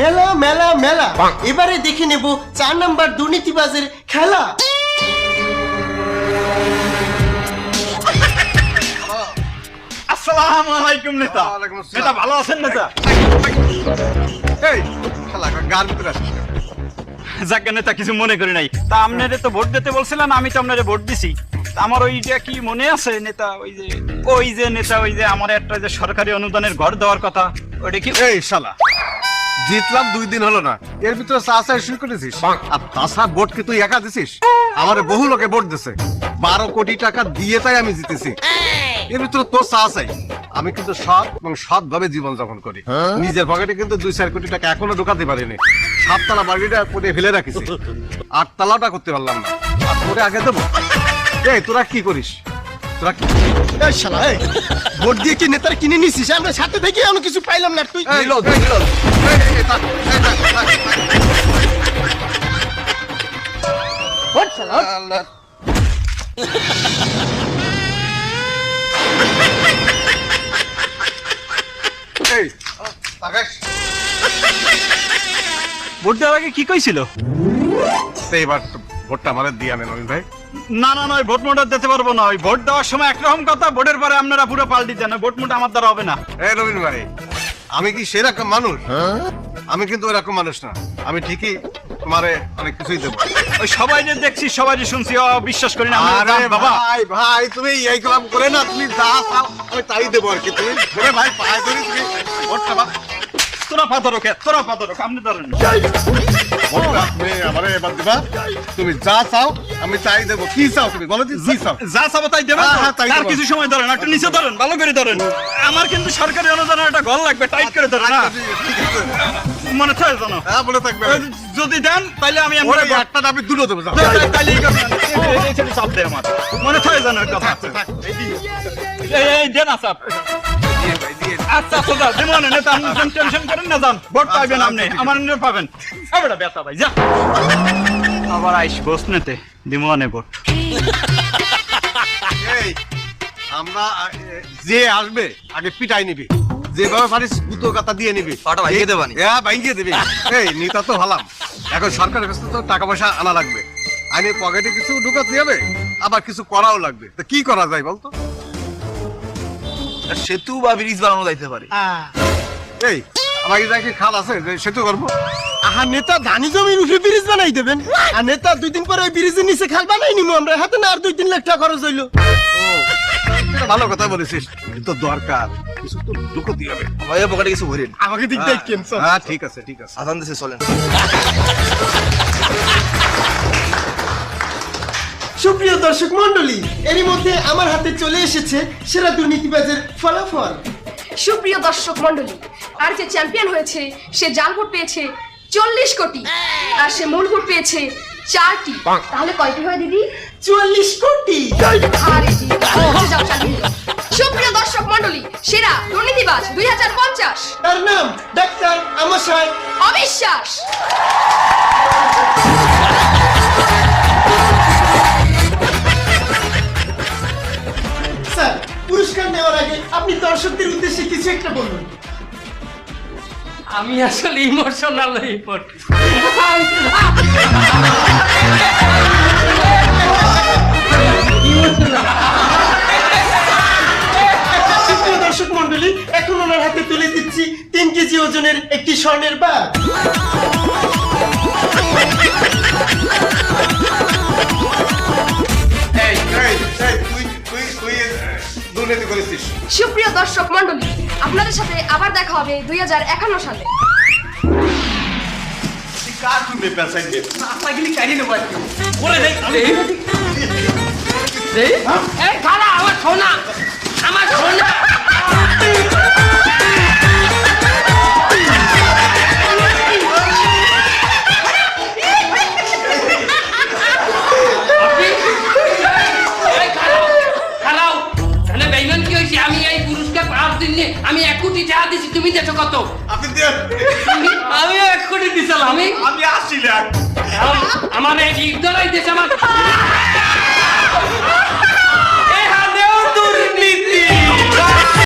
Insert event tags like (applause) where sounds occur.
মেলা মেলা মেলা। এবারে দেখে নেব চার নাম্বার দুর্নীতিবাজের খেলা। আসসালামু আলাইকুম নেতা। নেতা ভালো আছেন নেতা? এই শালা গান ভিতরে যাকে নেতা কিছু মনে করি নাই। তা আপনারে তো ভোট দিতে বলছিলেন আমি তো আপনারে ভোট দিছি। আমার ওইটা কি মনে আছে নেতা ওই যে ওই যে নেতা ওই যে আমার একটা যে সরকারি অনুদানের ঘর দেওয়ার কথা ওটা কি এই শালা। জিতলাম দুই দিন হলো না। এর ভিতরে চা চা শুরু করেছিস আর তাছাড়া ভোট কি তুই একা দিছিস? আমার বহু লোকে ভোট দিছে। বারো কোটি টাকা দিয়ে তাই আমি জিতেছি। এর ভিতরে তোর চা চাই। আমি কিন্তু সৎ এবং সৎ ভাবে জীবন যাপন করি নিজের পকেটে কিন্তু দুই চার কোটি টাকা এখনও ঢোকাতে পারিনি। সাততলা বাড়িটা করে ফেলে রাখিছি। আটতলাটা করতে পারলাম না। আর তোরে আগে দেবো? এই তোরা কি করিস? তোরা কি এই শালা এই ভোট দিয়ে কি নেতার কিনে নিছিস আমরা সাথে থেকে এমন কিছু পাইলাম না তুই এই, এই। আল্লাহ। এই, তাকাস। ভোট দেওয়ার আগে কি কইছিল তো ভোটটা আমাদের দিয়ে আনেন অমিত ভাই। না না নয় ভোট মোটা দিতে পারব না। ওই ভোট দেওয়ার সময় একরকম কথা ভোটের পরে আপনারা পুরো পাল্টি দেন। ভোট মোটা আমার দ্বারা হবে না। এই রবীন ভাই আমি কি সেরকম মানুষ? আমি কিন্তু ওরকম মানুষ না। আমি ঠিকই তোমারে অনেক কিছুই দেবো। ওই সবাই যে দেখছি সবাই যে শুনছি ও বিশ্বাস করি না আরে বাবা। ভাই ভাই তুমি এই কাম করে না তুমি যা চাও আমি তাই দেবো আর কি। তুমি ধরে ভাই পায়ে ধরে তুমি ভোটটা তোরা পাথর তোরা পাথর আপনি ধরেন। তুমি আমারে তুমি যা চাও আমি তাই দেবো। কি চাও তুমি? বলো কি চাও? যা চাবো তাই হ্যাঁ, হ্যাঁ, তাই তার কিছু সময় ধরেন একটু নিচে ধরেন ভালো করে ধরেন। আমার কিন্তু সরকারি অনুদানের একটা ঘর লাগবে টাইট করে ধরেন আছে। মনে থাকে জানো হ্যাঁ বলে থাকবে। যদি দেন তাহলে আমি আপনাকে একটা আমি দুটো দেবো। তাহলে এই কথা এই- চাপ দেয় আমার। মনে থাকে জানো একটা কথা থাক, এই দেন। আসাপ। আচ্ছা সোজা দিমন নেতা আপনি টেনশন করেন না যান। ভোট পাইবেন আপনি আমার নিয়ে পাবেন। এবারে বেতা ভাই যা। আবার আইস বস নেতে দিমনে ভোট। এই, আমরা যে আসবে আগে পিটাই নিবি। যেভাবে পারিস গুতো কাতা দিয়ে নিবি। পাটা ভাঙিয়ে দেবানি। হ্যাঁ ভাঙিয়ে দিবি। এই নিতা তো ভালাম। এখন সরকারের কাছে তো টাকা পয়সা আনা লাগবে। আইনে পকেটে কিছু ঢুকাতে হবে আবার কিছু করাও লাগবে। তা কি করা যায় বলতো? সেতু বা ব্রিজ বানানো যাইতে পারে। এই আমার কি খাল আছে যে সেতু করব। আহা নেতা ধানি জমির উপরে ব্রিজ বানাই দেবেন। আর নেতা দুই দিন পরে ওই ব্রিজের নিচে খাল বানাই নিমু আমরা হাতে না আর দুই তিন লাখ টাকা খরচ হইল। এটা ভালো কথা বলেছিস। কিন্তু দরকার। কিছু তো ঢুকতে হবে। ভাইয়া পকেটে কিছু ভরেন। আমাকে দিক দেখ কেন হ্যাঁ ঠিক আছে ঠিক আছে। আসান দেশে চলেন। (laughs) সুপ্রিয় দর্শক মন্ডলী এরই মধ্যে আমার হাতে চলে এসেছে সেরা দুর্নীতিবাজের ফলাফল। সুপ্রিয় দর্শক মন্ডলী আর যে চ্যাম্পিয়ন হয়েছে সে জাল ভোট পেয়েছে চল্লিশ কোটি। আর সে মূল ভোট পেয়েছে চারটি। তাহলে কয়টি হয় দিদি? চুয়াল্লিশ কোটি। আরে জি, যাও চালিয়ে সুপ্রিয় দর্শক মন্ডলী সেরা দুর্নীতিবাজ দুই হাজার পঞ্চাশ। তার নাম ডাক্তার আমাশয় অবিশ্বাস। দর্শকদের উদ্দেশ্যে কিছু একটা বলুন আমি আসলে ইমোশনাল হয়ে পড়ি। দর্শক মন্ডলী এখন ওনার হাতে তুলে দিচ্ছি তিন কেজি ওজনের একটি স্বর্ণের বাঘ দুর্নীতি করেছিস। সুপ্রিয় দর্শক মন্ডলী আপনাদের সাথে আবার দেখা হবে দুই হাজার একান্ন সালে। কার তুমি নেব এই খালা আমার সোনা আমার সোনা। তুমি যা দিছি তুমি দেছো কত? আপনি দেন। আমি এক কোটি দিছিলাম। আমি আমি 80 লাখ আমার এই ইগনোরাই দিছে আমার